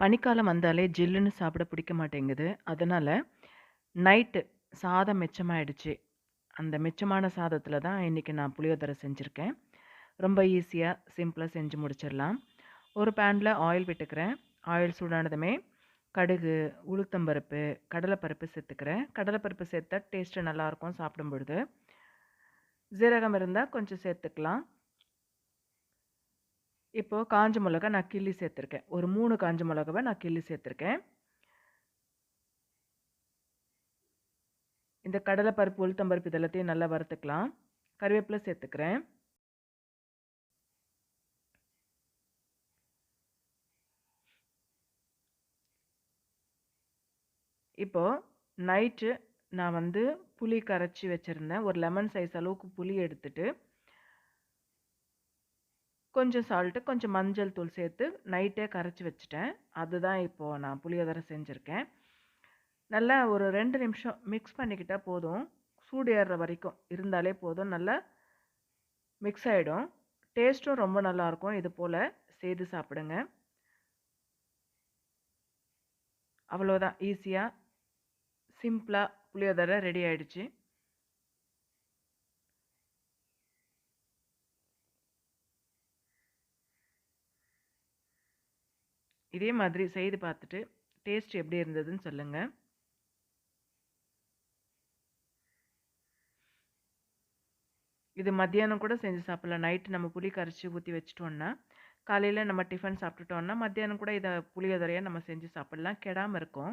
பனிக்காலம் வந்தாலே ஜில்லுன்னு சாப்பிட பிடிக்க மாட்டேங்குது. அதனால் நைட்டு சாதம் மிச்சமாயிடுச்சு. அந்த மிச்சமான சாதத்தில் தான் இன்னைக்கு நான் புளியோதரை செஞ்சுருக்கேன் ரொம்ப ஈஸியாக சிம்பிளாக செஞ்சு முடிச்சிடலாம். ஒரு பேனில் ஆயில் விட்டுக்கிறேன். ஆயில் சூடானதுமே கடுகு, உளுத்தம்பருப்பு, கடலைப்பருப்பு சேர்த்துக்கிறேன். கடலைப்பருப்பு சேர்த்தா டேஸ்ட்டு நல்லாயிருக்கும் சாப்பிடும் பொழுது. சீரகம் இருந்தால் கொஞ்சம் சேர்த்துக்கலாம். இப்போ காஞ்ச மிளகா நான் கிள்ளி சேர்த்துருக்கேன். ஒரு மூணு காஞ்ச மிளகாவை நான் கிள்ளி சேர்த்துருக்கேன். இந்த கடலைப்பருப்பு, உளுத்தம்பருப்பு இதெல்லாத்தையும் நல்லா வறுத்துக்கலாம். கருவேப்பிலை சேர்த்துக்கிறேன். இப்போ நைட்டு நான் வந்து புளி கரைச்சி வச்சிருந்தேன். ஒரு லெமன் சைஸ் அளவுக்கு புளி எடுத்துட்டு கொஞ்சம் சால்ட்டு, கொஞ்சம் மஞ்சள் தூள் சேர்த்து நைட்டே கரைச்சி வச்சுட்டேன். அதுதான் இப்போது நான் புளியோதரை செஞ்சுருக்கேன் நல்லா ஒரு ரெண்டு நிமிஷம் மிக்ஸ் பண்ணிக்கிட்டால் போதும். சூடு ஏறுற வரைக்கும் இருந்தாலே போதும். நல்லா மிக்ஸ் ஆகிடும் டேஸ்ட்டும் ரொம்ப நல்லாயிருக்கும். இது போல் செய்து சாப்பிடுங்க. அவ்வளோதான் ஈஸியாக சிம்பிளாக புளியோதரை ரெடி ஆகிடுச்சு இதே மாதிரி செய்து பார்த்துட்டு டேஸ்ட் எப்படி இருந்ததுன்னு சொல்லுங்கள் இது மத்தியானம் கூட செஞ்சு சாப்பிட்லாம். நைட்டு நம்ம புளி கரைச்சு ஊற்றி வச்சுட்டோன்னா காலையில் நம்ம டிஃபன் சாப்பிட்டுட்டோன்னா மத்தியானம் கூட இதை புளியோதரையாக நம்ம செஞ்சு சாப்பிட்லாம். கெடாமல் இருக்கும்.